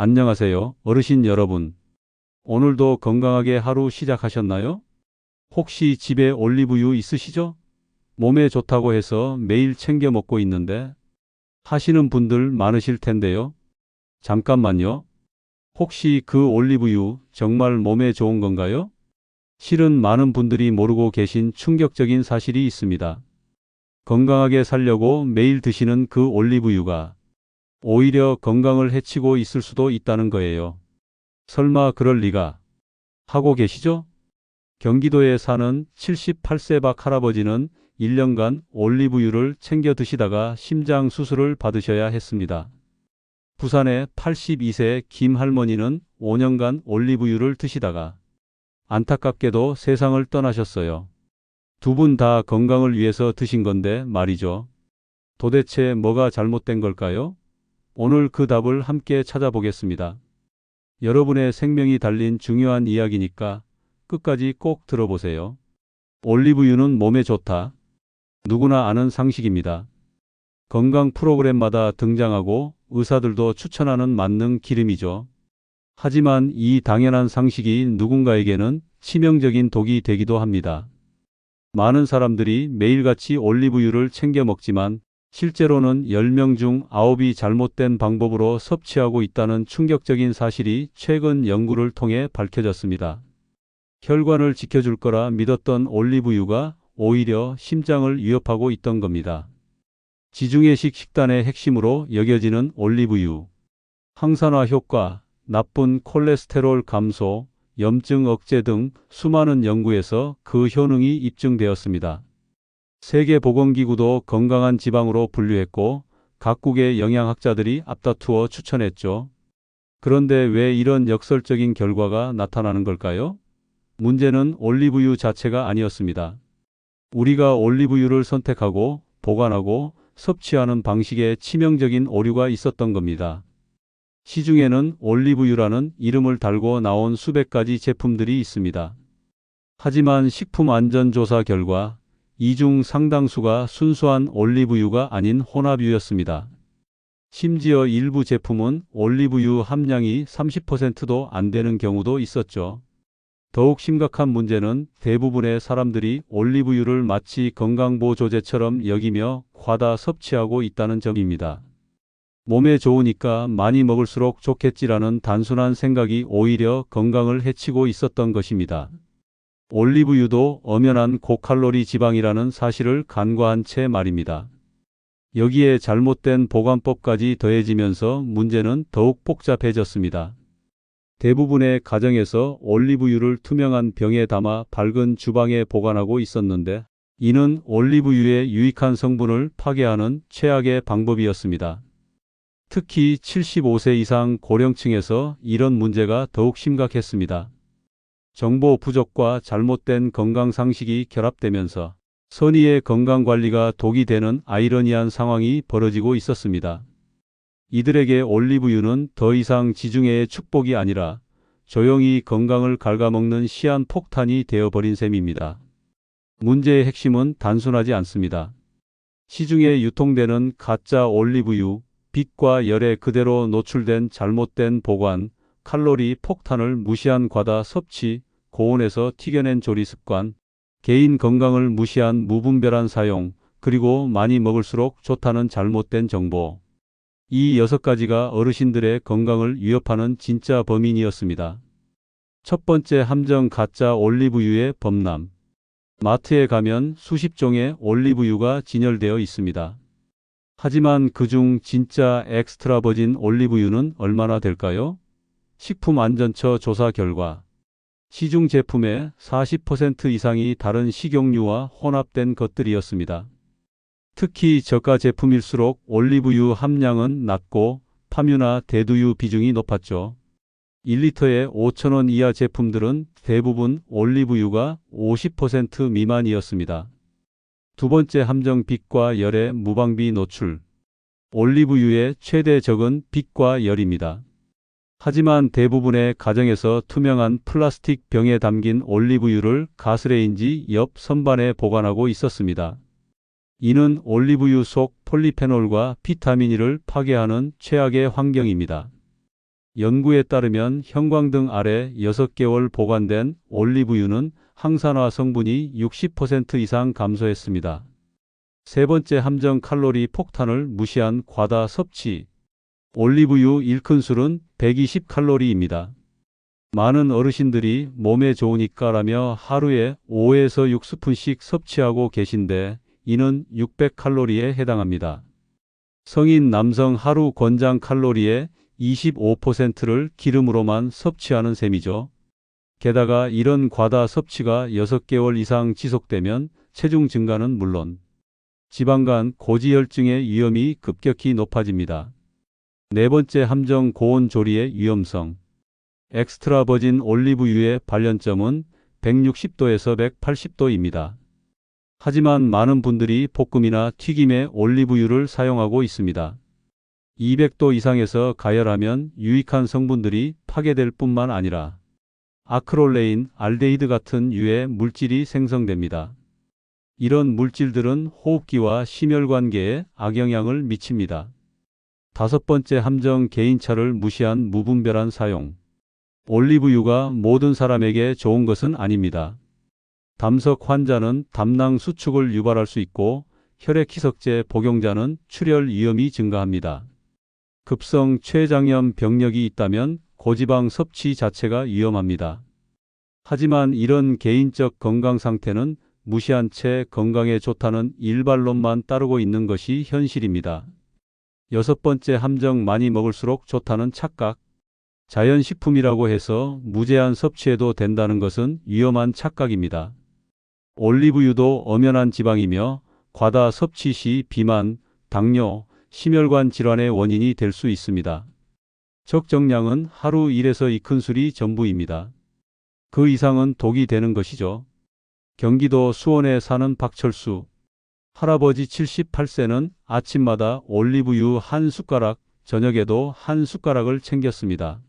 안녕하세요, 어르신 여러분. 오늘도 건강하게 하루 시작하셨나요? 혹시 집에 올리브유 있으시죠? 몸에 좋다고 해서 매일 챙겨 먹고 있는데 하시는 분들 많으실 텐데요. 잠깐만요. 혹시 그 올리브유 정말 몸에 좋은 건가요? 실은 많은 분들이 모르고 계신 충격적인 사실이 있습니다. 건강하게 살려고 매일 드시는 그 올리브유가 오히려 건강을 해치고 있을 수도 있다는 거예요. 설마 그럴 리가 하고 계시죠? 경기도에 사는 78세 박 할아버지는 1년간 올리브유를 챙겨 드시다가 심장 수술을 받으셔야 했습니다. 부산의 82세 김 할머니는 5년간 올리브유를 드시다가 안타깝게도 세상을 떠나셨어요. 두 분 다 건강을 위해서 드신 건데 말이죠. 도대체 뭐가 잘못된 걸까요? 오늘 그 답을 함께 찾아보겠습니다. 여러분의 생명이 달린 중요한 이야기니까 끝까지 꼭 들어보세요. 올리브유는 몸에 좋다. 누구나 아는 상식입니다. 건강 프로그램마다 등장하고 의사들도 추천하는 만능 기름이죠. 하지만 이 당연한 상식이 누군가에게는 치명적인 독이 되기도 합니다. 많은 사람들이 매일같이 올리브유를 챙겨 먹지만 실제로는 10명 중 9이 잘못된 방법으로 섭취하고 있다는 충격적인 사실이 최근 연구를 통해 밝혀졌습니다. 혈관을 지켜줄 거라 믿었던 올리브유가 오히려 심장을 위협하고 있던 겁니다. 지중해식 식단의 핵심으로 여겨지는 올리브유. 항산화 효과, 나쁜 콜레스테롤 감소, 염증 억제 등 수많은 연구에서 그 효능이 입증되었습니다. 세계보건기구도 건강한 지방으로 분류했고 각국의 영양학자들이 앞다투어 추천했죠. 그런데 왜 이런 역설적인 결과가 나타나는 걸까요? 문제는 올리브유 자체가 아니었습니다. 우리가 올리브유를 선택하고 보관하고 섭취하는 방식에 치명적인 오류가 있었던 겁니다. 시중에는 올리브유라는 이름을 달고 나온 수백 가지 제품들이 있습니다. 하지만 식품안전조사 결과 이 중 상당수가 순수한 올리브유가 아닌 혼합유였습니다. 심지어 일부 제품은 올리브유 함량이 30%도 안 되는 경우도 있었죠. 더욱 심각한 문제는 대부분의 사람들이 올리브유를 마치 건강보조제처럼 여기며 과다 섭취하고 있다는 점입니다. 몸에 좋으니까 많이 먹을수록 좋겠지라는 단순한 생각이 오히려 건강을 해치고 있었던 것입니다. 올리브유도 엄연한 고칼로리 지방이라는 사실을 간과한 채 말입니다. 여기에 잘못된 보관법까지 더해지면서 문제는 더욱 복잡해졌습니다. 대부분의 가정에서 올리브유를 투명한 병에 담아 밝은 주방에 보관하고 있었는데 이는 올리브유의 유익한 성분을 파괴하는 최악의 방법이었습니다. 특히 75세 이상 고령층에서 이런 문제가 더욱 심각했습니다. 정보 부족과 잘못된 건강 상식이 결합되면서 선의의 건강 관리가 독이 되는 아이러니한 상황이 벌어지고 있었습니다. 이들에게 올리브유는 더 이상 지중해의 축복이 아니라 조용히 건강을 갉아먹는 시한 폭탄이 되어버린 셈입니다. 문제의 핵심은 단순하지 않습니다. 시중에 유통되는 가짜 올리브유, 빛과 열에 그대로 노출된 잘못된 보관, 칼로리 폭탄을 무시한 과다 섭취, 고온에서 튀겨낸 조리 습관, 개인 건강을 무시한 무분별한 사용, 그리고 많이 먹을수록 좋다는 잘못된 정보. 이 여섯 가지가 어르신들의 건강을 위협하는 진짜 범인이었습니다. 첫 번째 함정 가짜 올리브유의 범람. 마트에 가면 수십 종의 올리브유가 진열되어 있습니다. 하지만 그중 진짜 엑스트라 버진 올리브유는 얼마나 될까요? 식품안전처 조사 결과 시중 제품의 40% 이상이 다른 식용유와 혼합된 것들이었습니다. 특히 저가 제품일수록 올리브유 함량은 낮고 파뮤나 대두유 비중이 높았죠. 1리터에 5천원 이하 제품들은 대부분 올리브유가 50% 미만이었습니다. 두 번째 함정 빛과 열의 무방비 노출. 올리브유의 최대 적은 빛과 열입니다. 하지만 대부분의 가정에서 투명한 플라스틱 병에 담긴 올리브유를 가스레인지 옆 선반에 보관하고 있었습니다. 이는 올리브유 속 폴리페놀과 비타민 E를 파괴하는 최악의 환경입니다. 연구에 따르면 형광등 아래 6개월 보관된 올리브유는 항산화 성분이 60% 이상 감소했습니다. 세 번째 함정 칼로리 폭탄을 무시한 과다 섭취. 올리브유 1큰술은 120칼로리입니다. 많은 어르신들이 몸에 좋으니까 라며 하루에 5에서 6스푼씩 섭취하고 계신데 이는 600칼로리에 해당합니다. 성인 남성 하루 권장 칼로리의 25%를 기름으로만 섭취하는 셈이죠. 게다가 이런 과다 섭취가 6개월 이상 지속되면 체중 증가는 물론 지방간 고지혈증의 위험이 급격히 높아집니다. 네 번째 함정 고온 조리의 위험성. 엑스트라 버진 올리브유의 발연점은 160도에서 180도입니다. 하지만 많은 분들이 볶음이나 튀김에 올리브유를 사용하고 있습니다. 200도 이상에서 가열하면 유익한 성분들이 파괴될 뿐만 아니라 아크롤레인, 알데히드 같은 유해 물질이 생성됩니다. 이런 물질들은 호흡기와 심혈관계에 악영향을 미칩니다. 다섯 번째 함정 개인차를 무시한 무분별한 사용. 올리브유가 모든 사람에게 좋은 것은 아닙니다. 담석 환자는 담낭 수축을 유발할 수 있고 혈액 희석제 복용자는 출혈 위험이 증가합니다. 급성 췌장염 병력이 있다면 고지방 섭취 자체가 위험합니다. 하지만 이런 개인적 건강 상태는 무시한 채 건강에 좋다는 일반론만 따르고 있는 것이 현실입니다. 여섯 번째 함정 많이 먹을수록 좋다는 착각. 자연식품이라고 해서 무제한 섭취해도 된다는 것은 위험한 착각입니다. 올리브유도 엄연한 지방이며 과다 섭취 시 비만, 당뇨, 심혈관 질환의 원인이 될 수 있습니다. 적정량은 하루 1에서 2큰술이 전부입니다. 그 이상은 독이 되는 것이죠. 경기도 수원에 사는 박철수. 할아버지 78세는 아침마다 올리브유 한 숟가락, 저녁에도 한 숟가락을 챙겼습니다.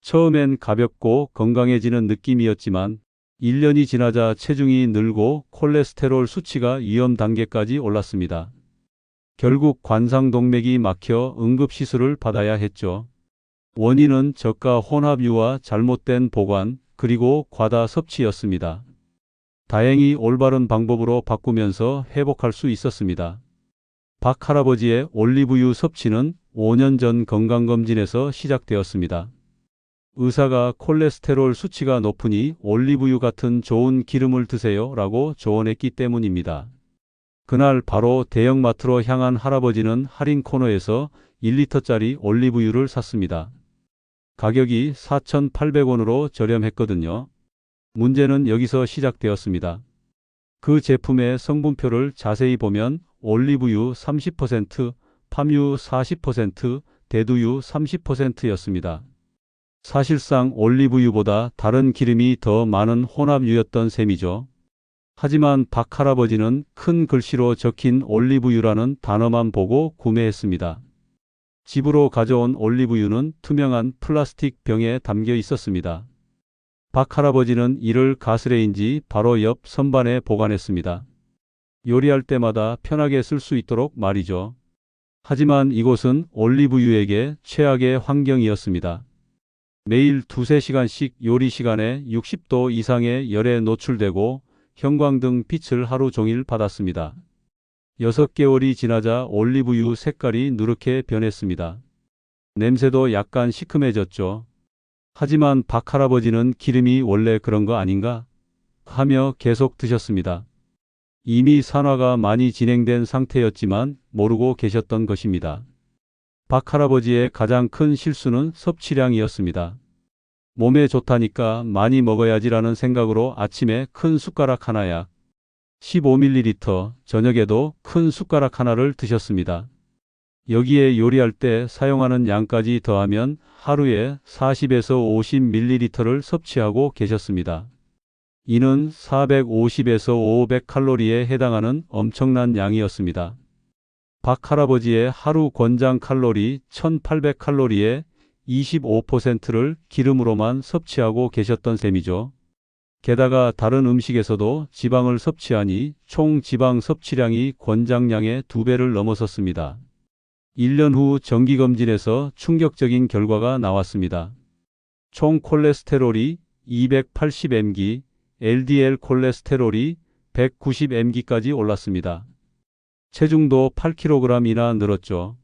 처음엔 가볍고 건강해지는 느낌이었지만 1년이 지나자 체중이 늘고 콜레스테롤 수치가 위험 단계까지 올랐습니다. 결국 관상동맥이 막혀 응급시술을 받아야 했죠. 원인은 저가 혼합유와 잘못된 보관, 그리고 과다 섭취였습니다. 다행히 올바른 방법으로 바꾸면서 회복할 수 있었습니다. 박 할아버지의 올리브유 섭취는 5년 전 건강검진에서 시작되었습니다. 의사가 콜레스테롤 수치가 높으니 올리브유 같은 좋은 기름을 드세요 라고 조언했기 때문입니다. 그날 바로 대형마트로 향한 할아버지는 할인 코너에서 1리터짜리 올리브유를 샀습니다. 가격이 4,800원으로 저렴했거든요. 문제는 여기서 시작되었습니다. 그 제품의 성분표를 자세히 보면 올리브유 30%, 팜유 40%, 대두유 30%였습니다. 사실상 올리브유보다 다른 기름이 더 많은 혼합유였던 셈이죠. 하지만 박 할아버지는 큰 글씨로 적힌 올리브유라는 단어만 보고 구매했습니다. 집으로 가져온 올리브유는 투명한 플라스틱 병에 담겨 있었습니다. 박 할아버지는 이를 가스레인지 바로 옆 선반에 보관했습니다. 요리할 때마다 편하게 쓸 수 있도록 말이죠. 하지만 이곳은 올리브유에게 최악의 환경이었습니다. 매일 두세 시간씩 요리 시간에 60도 이상의 열에 노출되고 형광등 빛을 하루 종일 받았습니다. 6개월이 지나자 올리브유 색깔이 누렇게 변했습니다. 냄새도 약간 시큼해졌죠. 하지만 박 할아버지는 기름이 원래 그런 거 아닌가? 하며 계속 드셨습니다. 이미 산화가 많이 진행된 상태였지만 모르고 계셨던 것입니다. 박 할아버지의 가장 큰 실수는 섭취량이었습니다. 몸에 좋다니까 많이 먹어야지라는 생각으로 아침에 큰 숟가락 하나 약 15ml, 저녁에도 큰 숟가락 하나를 드셨습니다. 여기에 요리할 때 사용하는 양까지 더하면 하루에 40에서 50ml를 섭취하고 계셨습니다. 이는 450에서 500칼로리에 해당하는 엄청난 양이었습니다. 박 할아버지의 하루 권장 칼로리 1800칼로리에 25%를 기름으로만 섭취하고 계셨던 셈이죠. 게다가 다른 음식에서도 지방을 섭취하니 총 지방 섭취량이 권장량의 두 배를 넘어섰습니다. 1년 후 정기검진에서 충격적인 결과가 나왔습니다. 총 콜레스테롤이 280mg, LDL 콜레스테롤이 190mg까지 올랐습니다. 체중도 8kg이나 늘었죠.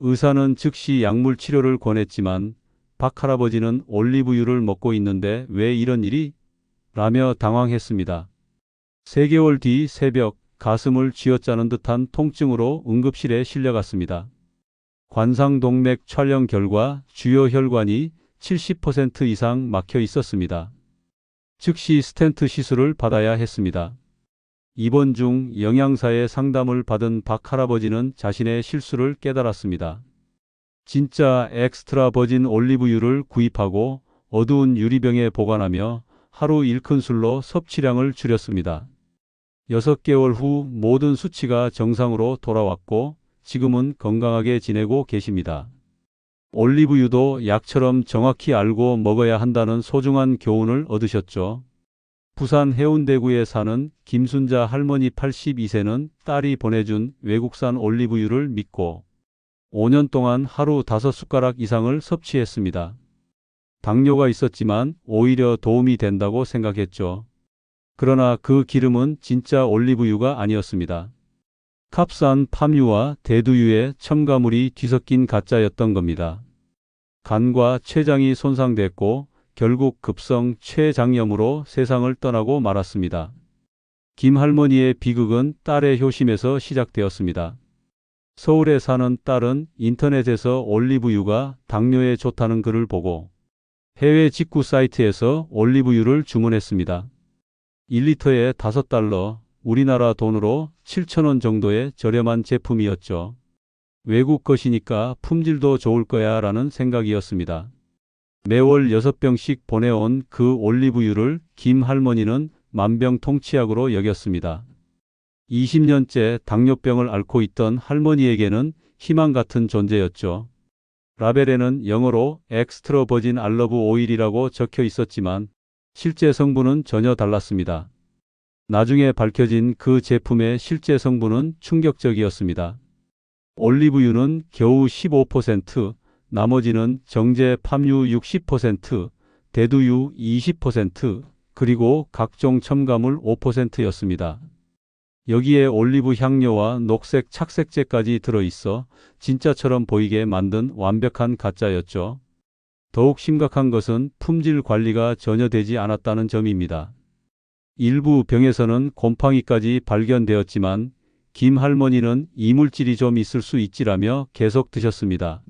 의사는 즉시 약물 치료를 권했지만 박 할아버지는 올리브유를 먹고 있는데 왜 이런 일이? 라며 당황했습니다. 3개월 뒤 새벽 가슴을 쥐어짜는 듯한 통증으로 응급실에 실려갔습니다. 관상동맥 촬영 결과 주요 혈관이 70% 이상 막혀 있었습니다. 즉시 스텐트 시술을 받아야 했습니다. 입원 중 영양사의 상담을 받은 박 할아버지는 자신의 실수를 깨달았습니다. 진짜 엑스트라 버진 올리브유를 구입하고 어두운 유리병에 보관하며 하루 1큰술로 섭취량을 줄였습니다. 6개월 후 모든 수치가 정상으로 돌아왔고 지금은 건강하게 지내고 계십니다. 올리브유도 약처럼 정확히 알고 먹어야 한다는 소중한 교훈을 얻으셨죠. 부산 해운대구에 사는 김순자 할머니 82세는 딸이 보내준 외국산 올리브유를 믿고 5년 동안 하루 5숟가락 이상을 섭취했습니다. 당뇨가 있었지만 오히려 도움이 된다고 생각했죠. 그러나 그 기름은 진짜 올리브유가 아니었습니다. 캅산 팜유와 대두유에 첨가물이 뒤섞인 가짜였던 겁니다. 간과 췌장이 손상됐고 결국 급성 췌장염으로 세상을 떠나고 말았습니다. 김 할머니의 비극은 딸의 효심에서 시작되었습니다. 서울에 사는 딸은 인터넷에서 올리브유가 당뇨에 좋다는 글을 보고 해외 직구 사이트에서 올리브유를 주문했습니다. 1리터에 5달러, 우리나라 돈으로 7천원 정도의 저렴한 제품이었죠. 외국 것이니까 품질도 좋을 거야 라는 생각이었습니다. 매월 6병씩 보내온 그 올리브유를 김 할머니는 만병통치약으로 여겼습니다. 20년째 당뇨병을 앓고 있던 할머니에게는 희망 같은 존재였죠. 라벨에는 영어로 엑스트로 버진 알러브 오일이라고 적혀 있었지만 실제 성분은 전혀 달랐습니다. 나중에 밝혀진 그 제품의 실제 성분은 충격적이었습니다. 올리브유는 겨우 15%, 나머지는 정제 팜유 60%, 대두유 20%, 그리고 각종 첨가물 5%였습니다. 여기에 올리브 향료와 녹색 착색제까지 들어있어 진짜처럼 보이게 만든 완벽한 가짜였죠. 더욱 심각한 것은 품질 관리가 전혀 되지 않았다는 점입니다. 일부 병에서는 곰팡이까지 발견되었지만 김 할머니는 이물질이 좀 있을 수 있지라며 계속 드셨습니다.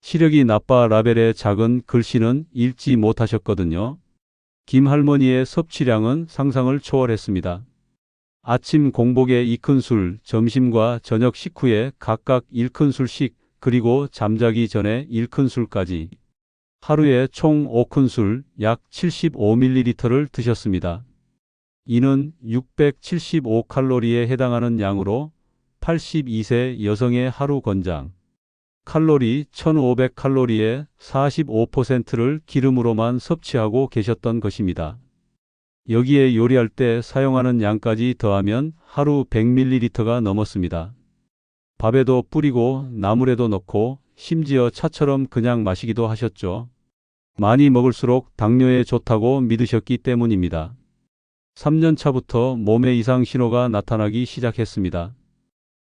시력이 나빠 라벨의 작은 글씨는 읽지 못하셨거든요. 김 할머니의 섭취량은 상상을 초월했습니다. 아침 공복에 2큰술, 점심과 저녁 식후에 각각 1큰술씩, 그리고 잠자기 전에 1큰술까지 하루에 총 5큰술, 약 75ml를 드셨습니다. 이는 675칼로리에 해당하는 양으로 82세 여성의 하루 권장 칼로리 1500칼로리의 45%를 기름으로만 섭취하고 계셨던 것입니다. 여기에 요리할 때 사용하는 양까지 더하면 하루 100ml가 넘었습니다. 밥에도 뿌리고 나물에도 넣고 심지어 차처럼 그냥 마시기도 하셨죠. 많이 먹을수록 당뇨에 좋다고 믿으셨기 때문입니다. 3년 차부터 몸에 이상 신호가 나타나기 시작했습니다.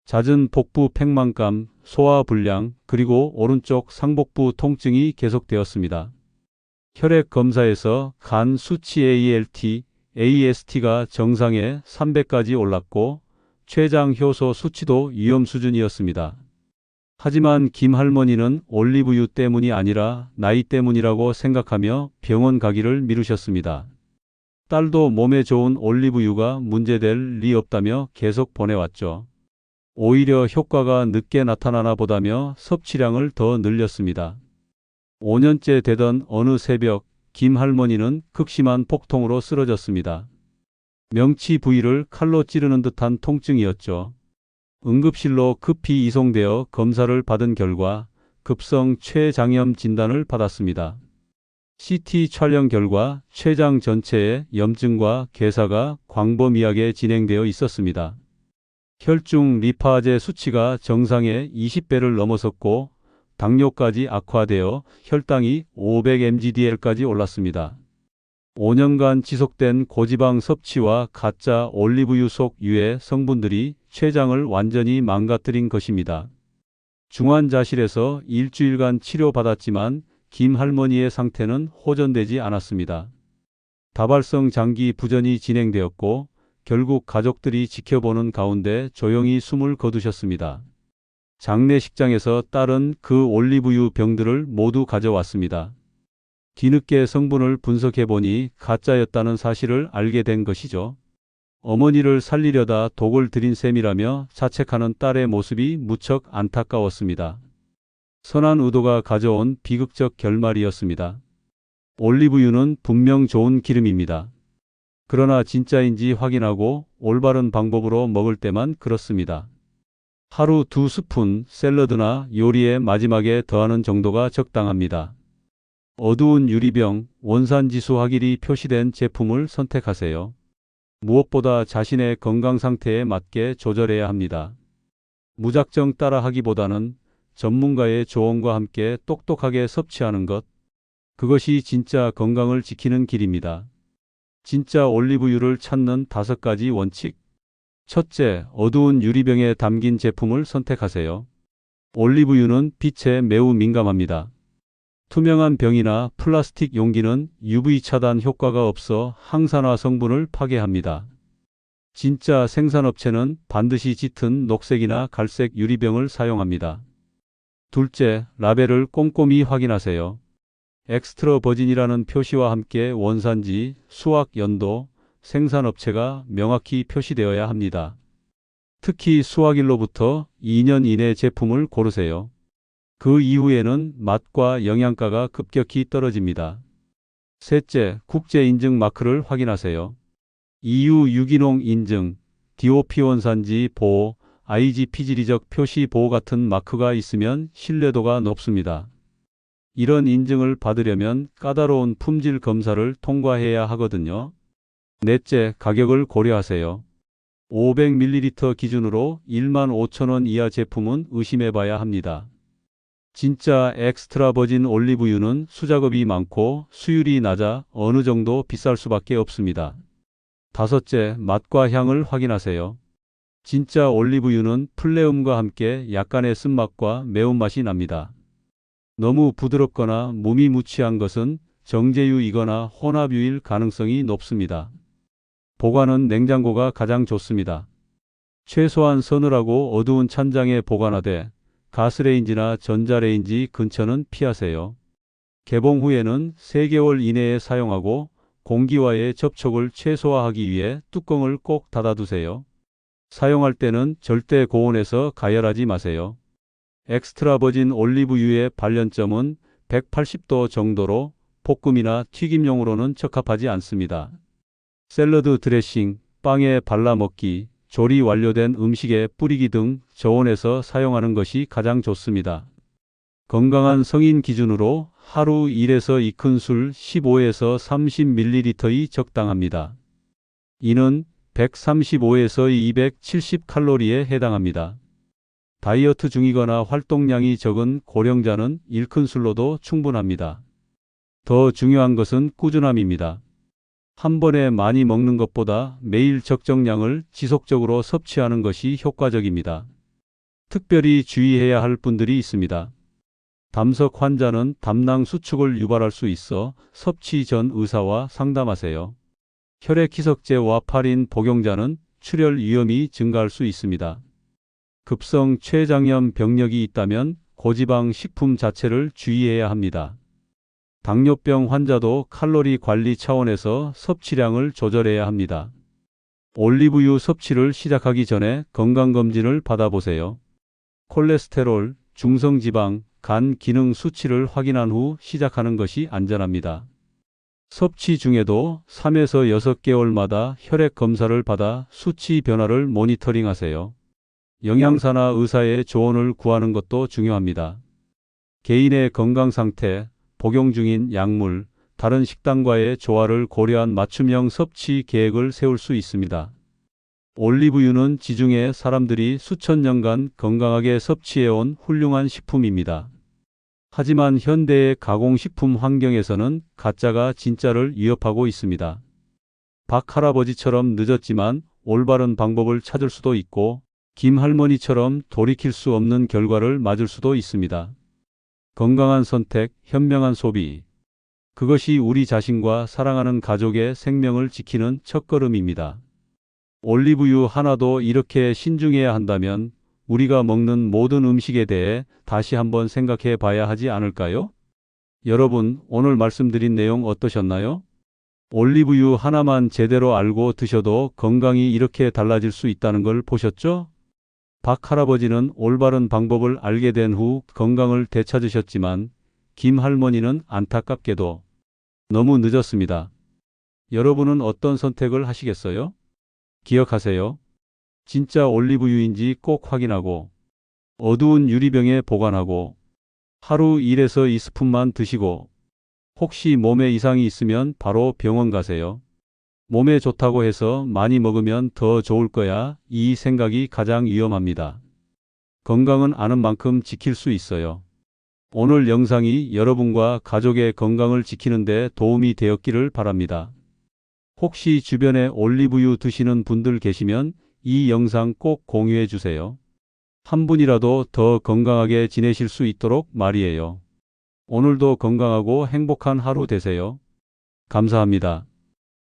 잦은 복부 팽만감, 소화 불량, 그리고 오른쪽 상복부 통증이 계속되었습니다. 혈액 검사에서 간 수치 ALT, AST가 정상에 300까지 올랐고 췌장 효소 수치도 위험 수준이었습니다. 하지만 김 할머니는 올리브유 때문이 아니라 나이 때문이라고 생각하며 병원 가기를 미루셨습니다. 딸도 몸에 좋은 올리브유가 문제될 리 없다며 계속 보내왔죠. 오히려 효과가 늦게 나타나나 보다며 섭취량을 더 늘렸습니다. 5년째 되던 어느 새벽 김 할머니는 극심한 폭통으로 쓰러졌습니다. 명치 부위를 칼로 찌르는 듯한 통증이었죠. 응급실로 급히 이송되어 검사를 받은 결과 급성 췌장염 진단을 받았습니다. CT 촬영 결과 췌장 전체에 염증과 괴사가 광범위하게 진행되어 있었습니다. 혈중 리파제 수치가 정상의 20배를 넘어섰고 당뇨까지 악화되어 혈당이 500mgdl까지 올랐습니다. 5년간 지속된 고지방 섭취와 가짜 올리브유 속 유해 성분들이 췌장을 완전히 망가뜨린 것입니다. 중환자실에서 일주일간 치료받았지만 김 할머니의 상태는 호전되지 않았습니다. 다발성 장기 부전이 진행되었고 결국 가족들이 지켜보는 가운데 조용히 숨을 거두셨습니다. 장례식장에서 딸은 그 올리브유 병들을 모두 가져왔습니다. 뒤늦게 성분을 분석해보니 가짜였다는 사실을 알게 된 것이죠. 어머니를 살리려다 독을 들인 셈이라며 자책하는 딸의 모습이 무척 안타까웠습니다. 선한 의도가 가져온 비극적 결말이었습니다. 올리브유는 분명 좋은 기름입니다. 그러나 진짜인지 확인하고 올바른 방법으로 먹을 때만 그렇습니다. 하루 두 스푼 샐러드나 요리의 마지막에 더하는 정도가 적당합니다. 어두운 유리병, 원산지수 확일이 표시된 제품을 선택하세요. 무엇보다 자신의 건강 상태에 맞게 조절해야 합니다. 무작정 따라 하기보다는 전문가의 조언과 함께 똑똑하게 섭취하는 것, 그것이 진짜 건강을 지키는 길입니다. 진짜 올리브유를 찾는 다섯 가지 원칙. 첫째, 어두운 유리병에 담긴 제품을 선택하세요. 올리브유는 빛에 매우 민감합니다. 투명한 병이나 플라스틱 용기는 UV 차단 효과가 없어 항산화 성분을 파괴합니다. 진짜 생산업체는 반드시 짙은 녹색이나 갈색 유리병을 사용합니다. 둘째, 라벨을 꼼꼼히 확인하세요. 엑스트라 버진이라는 표시와 함께 원산지, 수확 연도, 생산업체가 명확히 표시되어야 합니다. 특히 수확일로부터 2년 이내 제품을 고르세요. 그 이후에는 맛과 영양가가 급격히 떨어집니다. 셋째, 국제 인증 마크를 확인하세요. EU 유기농 인증, DOP 원산지 보호, IGP 지리적 표시 보호 같은 마크가 있으면 신뢰도가 높습니다. 이런 인증을 받으려면 까다로운 품질 검사를 통과해야 하거든요. 넷째, 가격을 고려하세요. 500ml 기준으로 1만 5천원 이하 제품은 의심해 봐야 합니다. 진짜 엑스트라 버진 올리브유는 수작업이 많고 수율이 낮아 어느 정도 비쌀 수밖에 없습니다. 다섯째, 맛과 향을 확인하세요. 진짜 올리브유는 플레움과 함께 약간의 쓴맛과 매운맛이 납니다. 너무 부드럽거나 무미무치한 것은 정제유이거나 혼합유일 가능성이 높습니다. 보관은 냉장고가 가장 좋습니다. 최소한 서늘하고 어두운 찬장에 보관하되 가스레인지나 전자레인지 근처는 피하세요. 개봉 후에는 3개월 이내에 사용하고 공기와의 접촉을 최소화하기 위해 뚜껑을 꼭 닫아두세요. 사용할 때는 절대 고온에서 가열하지 마세요. 엑스트라 버진 올리브유의 발연점은 180도 정도로 볶음이나 튀김용으로는 적합하지 않습니다. 샐러드 드레싱, 빵에 발라 먹기, 조리 완료된 음식에 뿌리기 등 저온에서 사용하는 것이 가장 좋습니다. 건강한 성인 기준으로 하루 1에서 2큰 술 15에서 30ml이 적당합니다. 이는 135에서 270 칼로리에 해당합니다. 다이어트 중이거나 활동량이 적은 고령자는 1큰 술로도 충분합니다. 더 중요한 것은 꾸준함입니다. 한 번에 많이 먹는 것보다 매일 적정량을 지속적으로 섭취하는 것이 효과적입니다. 특별히 주의해야 할 분들이 있습니다. 담석 환자는 담낭 수축을 유발할 수 있어 섭취 전 의사와 상담하세요. 혈액 희석제 와 파린 복용자는 출혈 위험이 증가할 수 있습니다. 급성 췌장염 병력이 있다면 고지방 식품 자체를 주의해야 합니다. 당뇨병 환자도 칼로리 관리 차원에서 섭취량을 조절해야 합니다. 올리브유 섭취를 시작하기 전에 건강검진을 받아보세요. 콜레스테롤, 중성지방, 간 기능 수치를 확인한 후 시작하는 것이 안전합니다. 섭취 중에도 3에서 6개월마다 혈액 검사를 받아 수치 변화를 모니터링 하세요. 영양사나 의사의 조언을 구하는 것도 중요합니다. 개인의 건강 상태, 복용 중인 약물, 다른 식단과의 조화를 고려한 맞춤형 섭취 계획을 세울 수 있습니다. 올리브유는 지중해 사람들이 수천 년간 건강하게 섭취해온 훌륭한 식품입니다. 하지만 현대의 가공식품 환경에서는 가짜가 진짜를 위협하고 있습니다. 박 할아버지처럼 늦었지만 올바른 방법을 찾을 수도 있고 김 할머니처럼 돌이킬 수 없는 결과를 맞을 수도 있습니다. 건강한 선택, 현명한 소비. 그것이 우리 자신과 사랑하는 가족의 생명을 지키는 첫걸음입니다. 올리브유 하나도 이렇게 신중해야 한다면 우리가 먹는 모든 음식에 대해 다시 한번 생각해 봐야 하지 않을까요? 여러분, 오늘 말씀드린 내용 어떠셨나요? 올리브유 하나만 제대로 알고 드셔도 건강이 이렇게 달라질 수 있다는 걸 보셨죠? 박 할아버지는 올바른 방법을 알게 된 후 건강을 되찾으셨지만 김 할머니는 안타깝게도 너무 늦었습니다. 여러분은 어떤 선택을 하시겠어요? 기억하세요. 진짜 올리브유인지 꼭 확인하고 어두운 유리병에 보관하고 하루 1에서 2스푼만 드시고 혹시 몸에 이상이 있으면 바로 병원 가세요. 몸에 좋다고 해서 많이 먹으면 더 좋을 거야. 이 생각이 가장 위험합니다. 건강은 아는 만큼 지킬 수 있어요. 오늘 영상이 여러분과 가족의 건강을 지키는데 도움이 되었기를 바랍니다. 혹시 주변에 올리브유 드시는 분들 계시면 이 영상 꼭 공유해 주세요. 한 분이라도 더 건강하게 지내실 수 있도록 말이에요. 오늘도 건강하고 행복한 하루 되세요. 감사합니다.